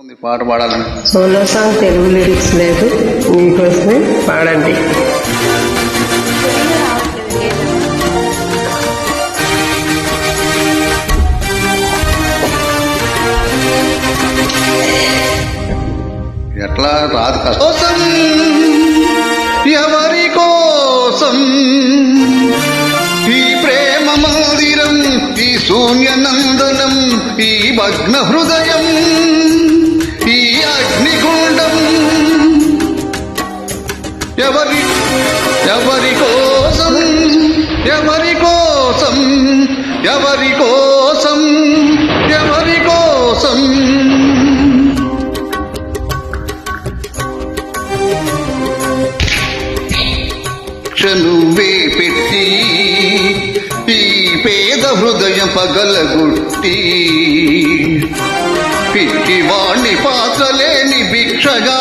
ఉంది పాట పాడాలని. సోలో సాంగ్ తెలుగు లిరిక్స్ లేదు. మీకోసమే పాడండి. ఎట్లా? రాదు కోసం ఎవరి కోసం? ఈ ప్రేమ మందిరం ఈ శూన్య నందనం ఈ భగ్న హృదయం. ఎవరి కోసం ఎవరి కోసం ఎవరి కోసం ఎవరి కోసం క్షనువే పెట్టి ఈ పేద హృదయం పగలగొట్టి పిట్టి వాణ్ణి పాత్రలేని భిక్షగా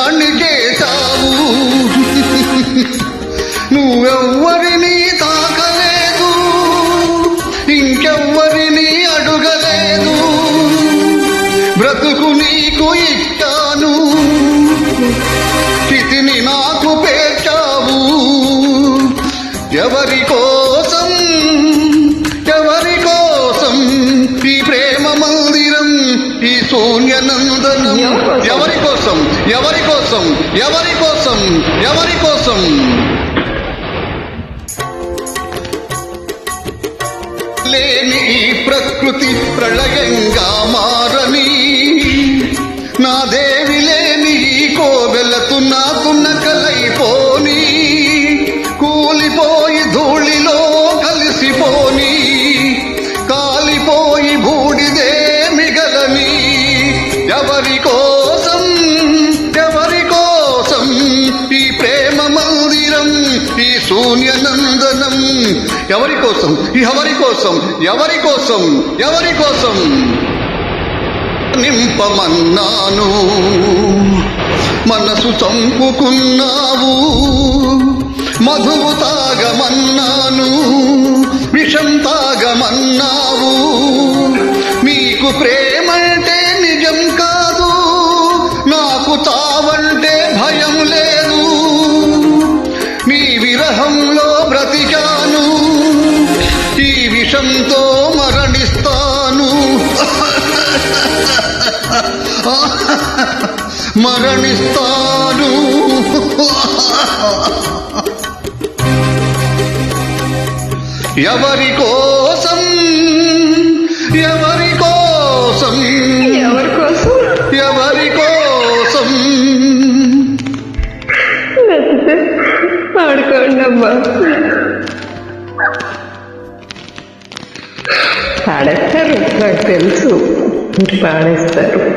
నువ్వెవ్వరినీ తాకలేదు ఇంకెవ్వరిని అడుగలేదు. బ్రతుకు నీకు ఇచ్చాను స్థితిని నాకు పేర్చావు. ఎవరి కోసం ఎవరి కోసం ఈ ప్రేమ మందిరం ఈ శూన్యనందనం? ఎవరి కోసం ఎవరి కోసం ఎవరి కోసం ఎవరి కోసం? లేని ఈ ప్రకృతి ప్రళయంగా మారని. నా దేవి లేని ఈ కోవెలతు నాకు నకలైపోని. కూలిపోయి ధూళిలో కలిసిపోని. కాలిపోయి బూడిదే మిగలని. ఎవరికో ఎవరి కోసం? ఎవరి కోసం? ఎవరి కోసం? ఎవరి కోసం? నింపమన్నాను. మనసు చంపుకున్నావు. మధువు తాగమన్నాను. విషం తాగమన్నావు. మీకు ప్రేమంటే నిజం కాదు. నాకు తావంటే భయం లేదు. మీ విరహంలో బ్రతికాను భయంతో మరణిస్తాను. మరణిస్తాను. ఎవరి పాడేస్తారు. నాకు తెలుసు. మీరు పాడేస్తారు.